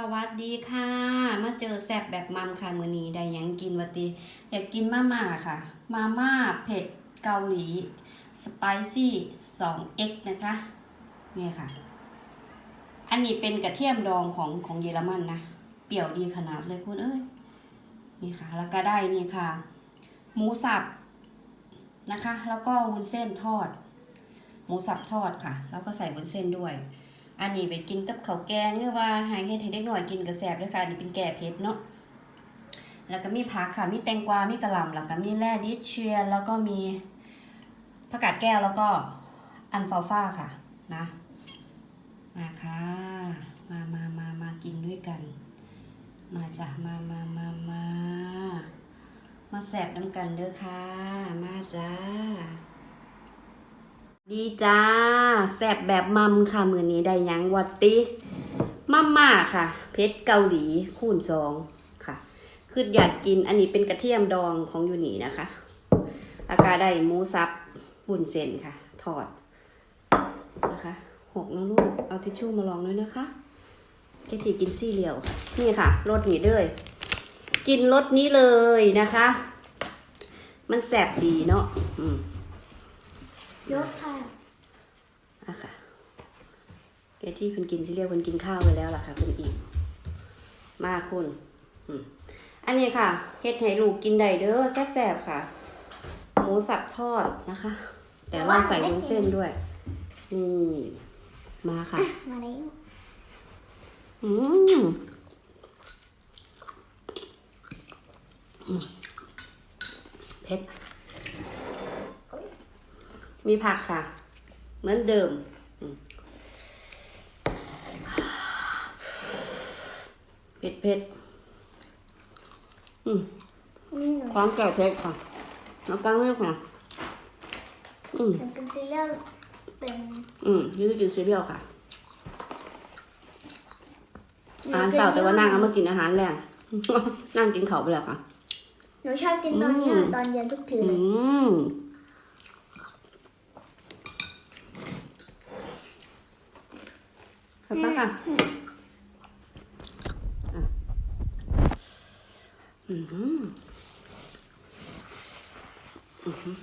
สวัสดีค่ะ มาเจอแซบแบบมัมค่ะมือนี้ได้ยังกินวะติอยากกินมาม่าค่ะ มาม่าเผ็ดเกาหลีสไปซี่ 2x นะคะเนี่ยค่ะ อันนี้เป็นกระเทียมดองของของเยอรมันนะเปรี้ยวดีขนาดเลยคุณเอ้ยนี่ค่ะ แล้วก็ได้นี่ค่ะ หมูสับนะคะ แล้วก็วุ้นเส้นทอด หมูสับทอดค่ะ แล้วก็ใส่วุ้นเส้นด้วย อันนี้ไปกินกับข้าวแกงหรือว่าหางเฮ็ดให้เด็กหน่อยกินกระแสบด้วยค่ะอันนี้เป็นแก่เผ็ดเนาะแล้วก็มีผักค่ะมีแตงกวา มีกระหล่ำแล้วก็มีแร่ดิชเชียแล้วก็มีผักกาดแก้วแล้วก็อันฟาฟ้าค่ะนะมาค่ะมามามามากินด้วยกัน มาจ้ะมามามามามาแสบน้ำกันเด้อค่ะ มาจ้า ดีจ้าแซบแบบมัมค่ะ มือนี้ได้ยังวัตติมัมมาค่ะ เพชรเกาหลีคูณสองค่ะ คืออยากกินอันนี้เป็นกระเทียมดองของยูนี่นะคะ อากาได้หมูสับบุ่นเส้นค่ะทอดนะคะหกนะลูก เอาทิชชู่มาลองด้วยนะคะแกทีกินซี่เหลียวค่ะ นี่ค่ะรสนี้เลยกินรสนี้เลยนะคะ มันแสบดีเนาะอืมยกค่ะ แกที่เพิ่นกินซีเรียลเพิ่นกินข้าวไปแล้วล่ะค่ะคุณอีกมาคุณอืมอันนี้ค่ะเฮ็ดให้ลูกกินได้เด้อแซ่บๆค่ะ หมูสับทอดนะคะ แต่ว่าใส่วุ้นเส้นด้วย นี่มาค่ะมาแล้วอืมอืมเผ็ดมีผักค่ะ เหมือนเดิมอืม เผ็ดเผ็ดอืมนี่หนูความแก่เผ็ดค่ะแล้วก็เลือกค่ะอืมเป็นซีเรียลเป็นอืมนี่คือกินซีเรียลค่ะอาหารเสาร์แต่ว่านั่งเอามากินอาหารแรงนั่งกินเขาวไปแล้วค่ะหนูชอบกินตอนเนี้ยอืมตอนเย็นทุกทีอืเลยมขอบคุณค่ะอะ อืมอืม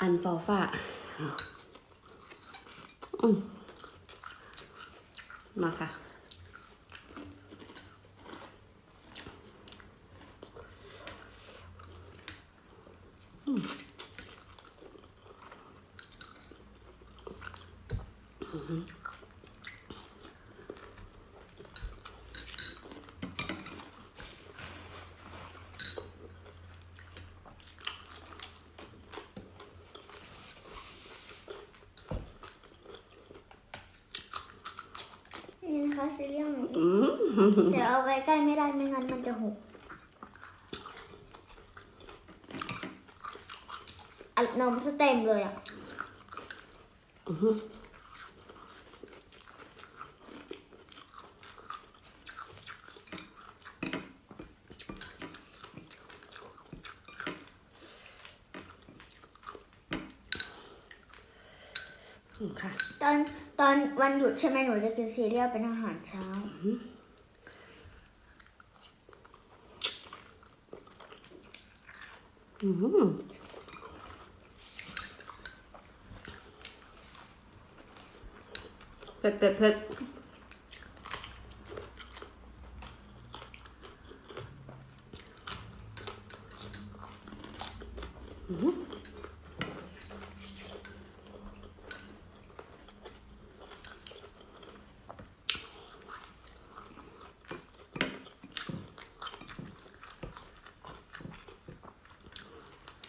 อันฟอฟ้าอืมมาค่ะนี่นะคะซีเรียลหนู อืม เดี๋ยวเอาไว้ใกล้ไม่ได้ไม่งั้นมันจะหกอัดนมสเต็มเลยอะอืมค่ะ ตอนตอนวันหยุดใช่ไหมหนูจะกินซีเรียลเป็นอาหารเช้า อืมเผ็ดเผ็ดเผ็ดอืม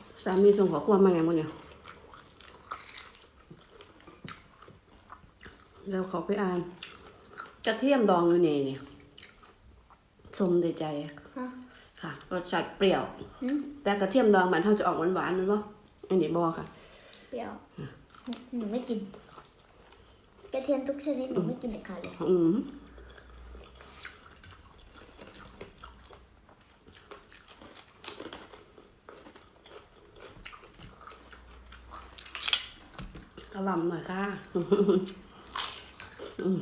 สามีส่งขอความมาไงมึงเนี่ย แล้วเขาไปอ่าน กระเทียมดองอยู่นี่เนี่ยสมในใจฮะค่ะรสชาติเปรี้ยวหืมแต่กระเทียมดองมันเท่าจะออกหวานๆมันวะอันนี้บอกค่ะ เปรี้ยว หนูไม่กิน กระเทียมทุกชนิดหนูไม่กินเด็ดขาดเลย อืม ขลำหน่อยค่ะ อืม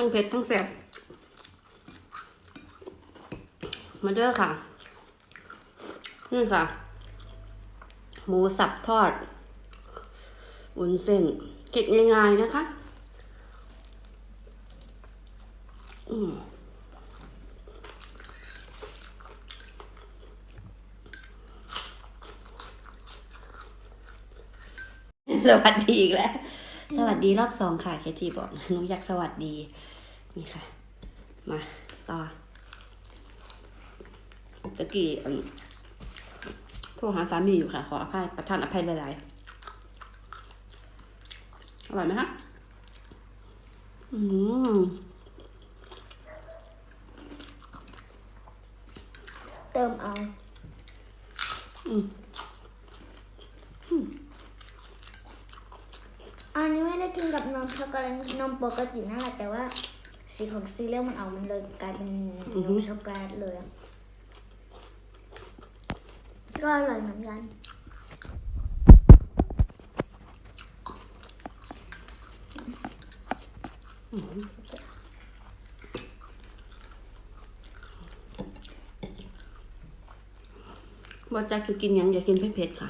ทั้งเผ็ดทั้งแซ่บมาเด้อค่ะ นี่ค่ะ หมูสับทอด วุ้นเส้นเก็ดง่ายๆนะคะ อืมสวัสดีอีกแล้ว สวัสดีรอบสองค่ะ เคทีบอกหนูอยากสวัสดี นี่ค่ะ มาต่อตะกี้อืมโทรหาสามีอยู่ค่ะ ขออภัยประทานอภัยหลายๆ อร่อยไหมคะ อืมเติมเอา อืม อันนี้ ไม่ได้กินกับนมช็อกโกแลตนมปกตินั่นแหละแต่ว่า สีของซีเรียลมันเอามันเลยกลายเป็นนมช็อกโกแลตเลยอะก็อร่อยเหมือนกันบอจักจะกินหยังอย่ากินเผ็ดๆค่ะ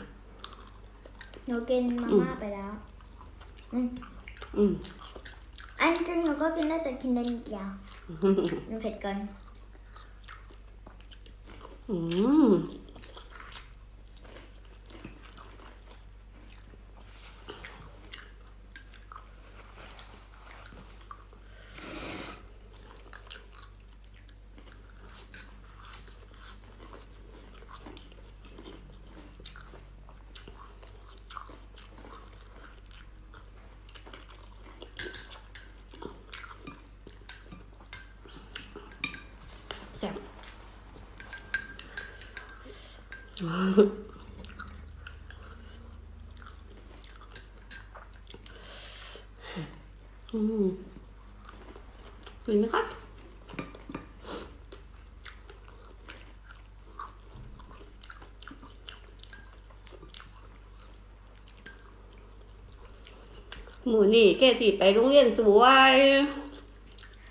หนูกินมาม่าไปแล้ว อืมอืมอันจริงหนูก็กินได้แต่กินได้นิดเดียวหนูเผ็ดเกิน อืม อืมกินไหมคะหมูนี่แค่ที่ไปโรงเรียนสวย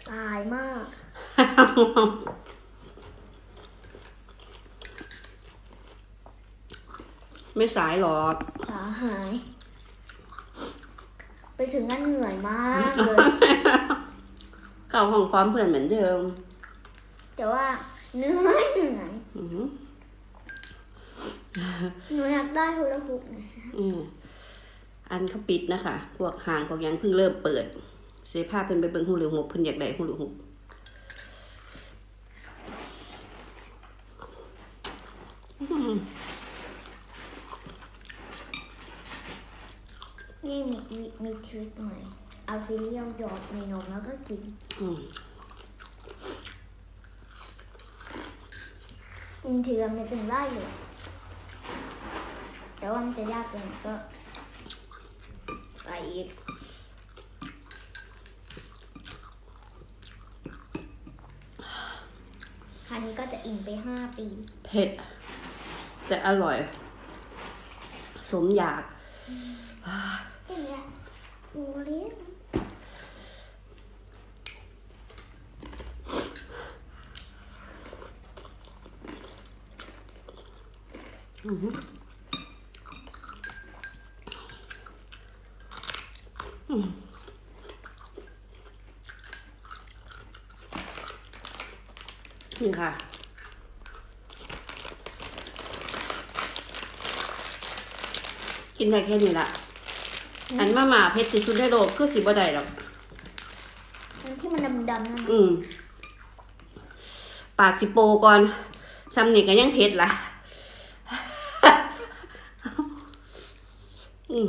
สายมาก ไม่สายหรอกขาหาย ไปถึงนั่นเหนื่อยมากเลยเข้าห้องพร้อมเพื่อนเหมือนเดิม แต่ว่าเหนื่อยเหนื่อยอือหือหนูอยากได้ฮูลาฮูปนะอืมอันเขาปิดนะคะ พวกห้างพวกหยังเพิ่งเริ่มเปิดเสียภาพเพิ่นไปเบิ่งหูหรือหุบเพิ่นอยากได้หูหรือหุ นี่มีมีมีทริคหน่อย เอาซีเรียลหยอดในนมแล้วก็กินอืมกินเถื่อนมันถึงได้อยู่ แต่ว่ามันจะยากเกินก็ ใส่อีกคราวนี้ก็จะอิ่มไปห้าปี เผ็ด แต่อร่อย สมอยาก เป็นไงโอ้เลี้ยง อือหืออืม นี่ค่ะ กินได้แค่นี้ละอันมาหมาเพชรที่สุดในโลกคือสิบ่ได้หรอกอันที่มันดำๆนั่นนะอืม ปากสิโปก่อนซ้ำนี่ก็ยังเผ็ดล่ะ อืม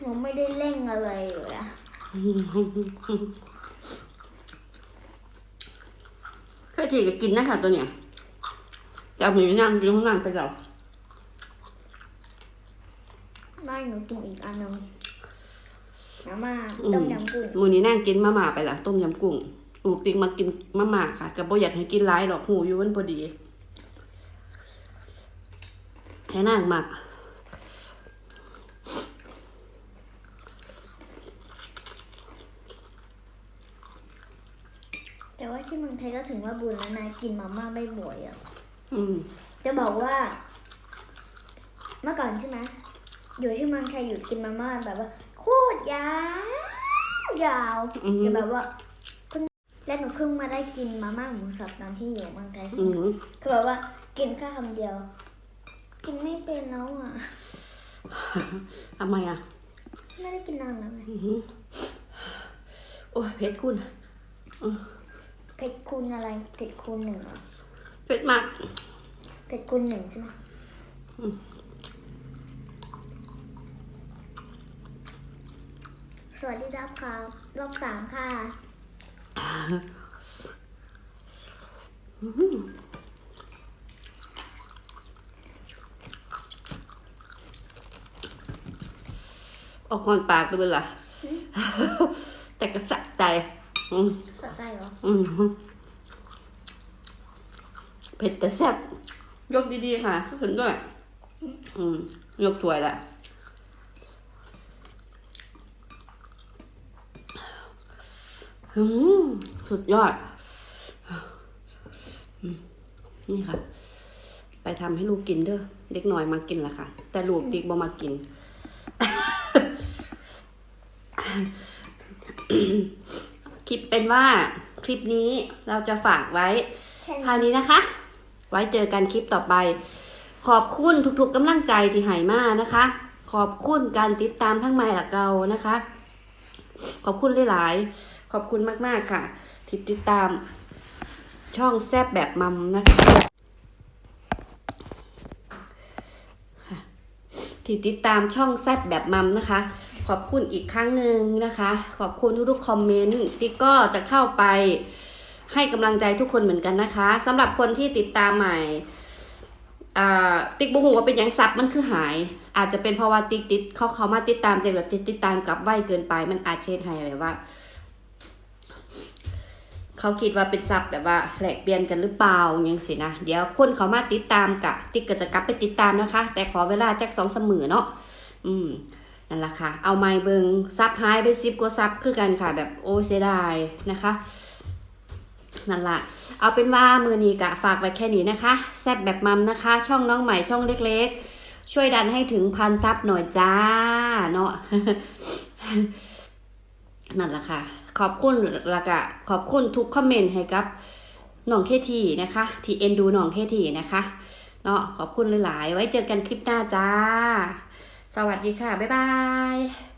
หนูไม่ได้เร่งอะไรเลยอะเคยทีก็กินนะคะตัวเนี้ยจะเอาหมูย่างกินข้างล่างไปแล้วไม่หนูกินอีกอันหนึงน้ำมาอืมต้มยำกุ้งมือนี้นั่งกินมาม่าไปละต้มยำกุ้ง อูปิงมากินมาม่าค่ะกับบ่อยากให้กินร้ายหรอกหูอยู่มันพอดีให้นางหมักแต่ว่าที่เมืองไทยก็ถึงว่าบุญแล้วนะกินมาม่าไม่บ่อยอะอืมจะบอกว่า เมื่อก่อนใช่ไหมอยู่ที่เมืองไทยหยุดกินมาม่าแบบว่าโคตรยาวยาวอืมจะแบบว่าคุณ และหนูเพิ่งมาได้กินมาม่าหมูสับตอนที่อยู่เมืองไทยใช่อืไหมมคือแบบว่ากินแค่คำเดียว กินไม่เป็นแล้วอะ ทำไมอะไม่ได้กินนานแล้วไงอืมโอ้ยเพชรคุณเผ็ดคูณอะไรเผ็ดคูณหนึ่งเหรอเพชรมาก เผ็ดคูณหนึ่งใช่ไหมอืม สวัสดีครับครับรอบสามค่ะ ออกคอนปากไปเลยล่ะ แต่กระสัใจอืมสะใจเหรอ อืมเผ็ดแต่แซ่บยกดีๆค่ะเห็นด้วย อืม ยกถ้วยละอืม สุดยอดอืมนี่ค่ะ ไปทำให้ลูกกินเด้อเด็กหน่อยมากินละค่ะ แต่ลูกติ๊กบ่มากิน คลิปเป็นว่าคลิปนี้เราจะฝากไว้แค่เท่านี้นะคะ ไว้เจอกันคลิปต่อไป ขอบคุณทุกๆกำลังใจที่ให้มานะคะ ขอบคุณการติดตามทั้งไม่ละเกานะคะ ขอบคุณหลายๆ ขอบคุณมากๆค่ะ ที่ติดตามช่องแซบแบบมัมนะคะที่ติดตามช่องแซบแบบมัมนะคะ ขอบคุณอีกครั้งหนึ่งนะคะ ขอบคุณทุกๆคอมเมนต์ที่ก็จะเข้าไปให้กำลังใจทุกคนเหมือนกันนะคะสำหรับคนที่ติดตามใหม่ ติ๊กบุหูว่าเป็นยังซับมันคือหาย อาจจะเป็นเพราะว่าติ๊กติดเขาเขามาติดตามแต่แบบติดติดตามกลับไวเกินไป มันอาจเช็ดให้แบบว่า เขาคิดว่าเป็นซับแบบว่าแหลกเปลี่ยนกันหรือเปล่าย่างสินะเดี๋ยวคนเขามาติดตามกะ ติ๊กก็จะกลับไปติดตามนะคะ แต่ขอเวลาจักสองเสมอเนาะอืมนั่นแหละค่ะ เอาไม้เบิงซับหายไปสิบกว่าซับคือกันค่ะ แบบโอ้เสียดายนะคะ นั่นละเอาเป็นว่ามือนี้กะฝากไว้แค่นี้นะคะ แซบแบบมัมนะคะ ช่องน้องใหม่ช่องเล็กๆ ช่วยดันให้ถึงพันซับหน่อยจ้าเนาะนั่นละค่ะ ขอบคุณละกะขอบคุณทุกคอมเมนต์ให้กับน้องเคทีนะคะ ที่เอ็นดูน้องเคทีนะคะเนาะขอบคุณหลายๆ ไว้เจอกันคลิปหน้าจ้า สวัสดีค่ะ บ๊ายบาย